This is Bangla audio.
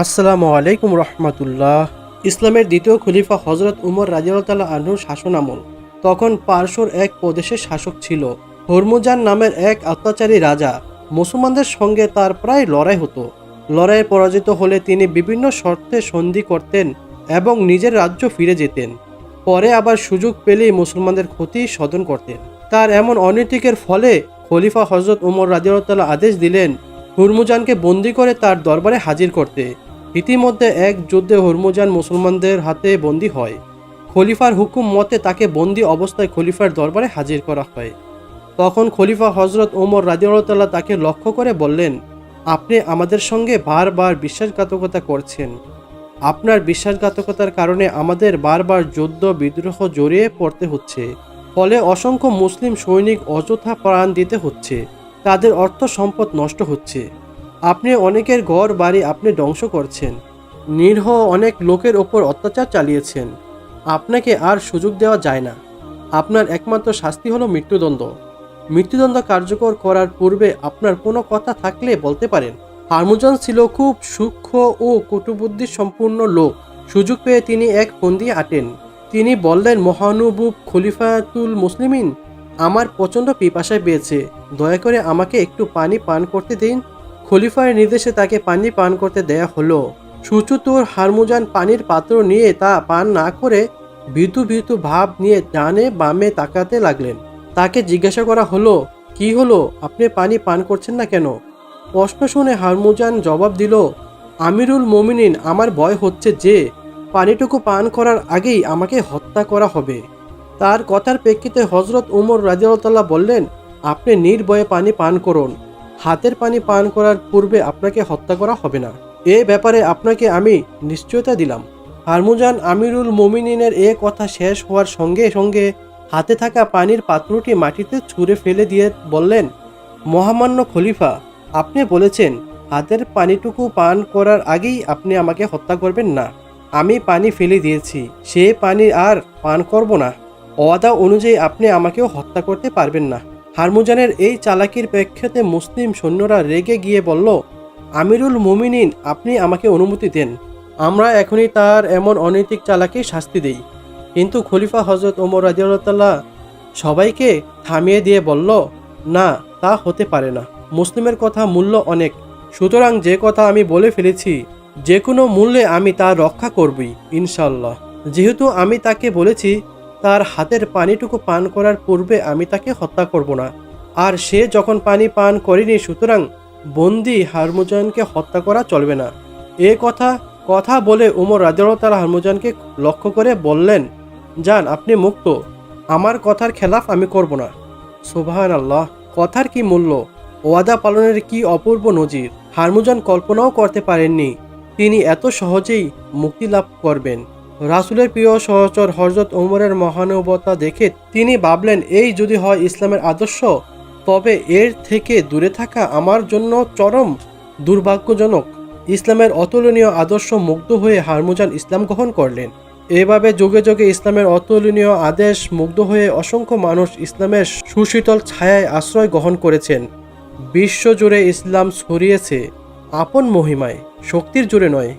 আসসালামু আলাইকুম রহমতুল্লাহ। ইসলামের দ্বিতীয় খলিফা হজরত উমর রাজিউল্লাহ শাসন আমল তখন পার্শ্বর এক প্রদেশের শাসক ছিল। হরমুজান নামের এক অত্যাচারী রাজা মুসলমানদের সঙ্গে তার প্রায় লড়াই হতো। লড়াইয়ে পরাজিত হলে তিনি বিভিন্ন শর্তে সন্ধি করতেন এবং নিজের রাজ্য ফিরে যেতেন। পরে আবার সুযোগ পেলেই মুসলমানদের ক্ষতি সাধন করতেন। তার এমন অনৈতিকের ফলে খলিফা হজরত উমর রাজিউল্লাহ আদেশ দিলেন হুরমুজানকে বন্দি করে তার দরবারে হাজির করতে। ইতিমধ্যে এক যুদ্ধে হুরমুজান মুসলমানদের হাতে বন্দি হয়। খলিফার হুকুম মতে তাকে বন্দি অবস্থায় খলিফার দরবারে হাজির করা হয়। তখন খলিফা হজরত ওমর রাজিউল্লাহ তাকে লক্ষ্য করে বললেন, আপনি আমাদের সঙ্গে বারবার বিশ্বাসঘাতকতা করছেন। আপনার বিশ্বাসঘাতকতার কারণে আমাদের বারবার যুদ্ধ, বিদ্রোহ জড়িয়ে পড়তে হচ্ছে। ফলে অসংখ্য মুসলিম সৈনিক অযথা প্রাণ দিতে হচ্ছে। তাদের অর্থ সম্পদ নষ্ট হচ্ছে। আপনি অনেকের ঘর বাড়ি আপনি ধ্বংস করছেন। নিরহ অনেক লোকের ওপর অত্যাচার চালিয়েছেন। আপনাকে আর সুযোগ দেওয়া যায় না। আপনার একমাত্র শাস্তি হলো মৃত্যুদণ্ড। মৃত্যুদণ্ড কার্যকর করার পূর্বে আপনার কোনো কথা থাকলে বলতে পারেন। হারমুজান ছিল খুব সূক্ষ্ম ও কটুবুদ্ধি সম্পূর্ণ লোক। সুযোগ পেয়ে তিনি এক ফন্দি আটেন। তিনি বললেন, মহানুভূব খলিফাতুল মুসলিমিন আমার প্রচণ্ড পিপাসায় পেয়েছে। দয়া করে আমাকে একটু পানি পান করতে দিন। খলিফার নির্দেশে তাকে পানি পান করতে দেয়া হলো। সুচুতুর হারমুজান পানির পাত্র নিয়ে তা পান না করে ভীতু ভীতু ভাব নিয়ে ডানে বামে তাকাতে লাগলেন। তাকে জিজ্ঞাসা করা হলো, কি হলো? আপনি পানি পান করছেন না কেন? প্রশ্ন শুনে হারমুজান জবাব দিল, আমিরুল মোমিনিন, আমার ভয় হচ্ছে যে পানিটুকু পান করার আগেই আমাকে হত্যা করা হবে। তার কথার প্রেক্ষিতে হজরত উমর রাজিউল্লাহ বললেন, আপনি নির্ভয়ে পানি পান করুন। হাতের পানি পান করার পূর্বে আপনাকে হত্যা করা হবে না। এ ব্যাপারে আপনাকে আমি নিশ্চয়তা দিলাম। হারমুজান আমিরুল মোমিনিনের এ কথা শেষ হওয়ার সঙ্গে সঙ্গে হাতে থাকা পানির পাত্রটি মাটিতে ছুঁড়ে ফেলে দিয়ে বললেন, মহামান্য খলিফা, আপনি বলেছেন, হাতের পানিটুকু পান করার আগেই আপনি আমাকে হত্যা করবেন না। আমি পানি ফেলে দিয়েছি। সে পানি আর পান করব না। ওয়াদা অনুযায়ী আপনি আমাকেও হত্যা করতে পারবেন না। হারমুজানের এই চালাকির প্রেক্ষিতে মুসলিম সৈন্যরা রেগে গিয়ে বলল, আমিরুল মুমিনিন, আপনি আমাকে অনুমতি দেন। আমরা এখনই তার এমন অনৈতিক চালাকি শাস্তি দেই। কিন্তু খলিফা হজরত ওমর রাজিউল্লাহ সবাইকে থামিয়ে দিয়ে বলল, না, তা হতে পারে না। মুসলিমের কথা মূল্য অনেক। সুতরাং যে কথা আমি বলে ফেলেছি, যে কোনো মূল্যে আমি তা রক্ষা করবই ইনশাল্লাহ যেহেতু আমি তাকে বলেছি তার হাতের পানিটুকু পান করার পূর্বে আমি তাকে হত্যা করব না। আর সে যখন পানি পান করেনি, সুতরাং বন্দি হারমুজানকে হত্যা করা চলবে না। এ কথা কথা বলে উমর রাজিউল্লাহ হারমুজানকে লক্ষ্য করে বললেন যান আপনি মুক্ত। আমার কথার খেলাফ আমি করব না। সুবাহান আল্লাহ কথার কি মূল্য? ওয়াদা পালনের কি অপূর্ব নজির? হারমুজান কল্পনাও করতে পারেননি। তিনি এত সহজেই মুক্তি লাভ করবেন। রাসুলের প্রিয় সহচর হজরত ওমরের মহানুবতা দেখে তিনি ভাবলেন, এই যদি হয় ইসলামের আদর্শ, তবে এর থেকে দূরে থাকা আমার জন্য চরম দুর্ভাগ্যজনক। ইসলামের অতুলনীয় আদর্শ মুগ্ধ হয়ে হারমুজান ইসলাম গ্রহণ করলেন। এভাবে যুগে যুগে ইসলামের অতুলনীয় আদেশ মুগ্ধ হয়ে অসংখ্য মানুষ ইসলামের সুশীতল ছায়ায় আশ্রয় গ্রহণ করেছেন। বিশ্বজুড়ে ইসলাম ছড়িয়েছে আপন মহিমায়, শক্তির জুড়ে নয়।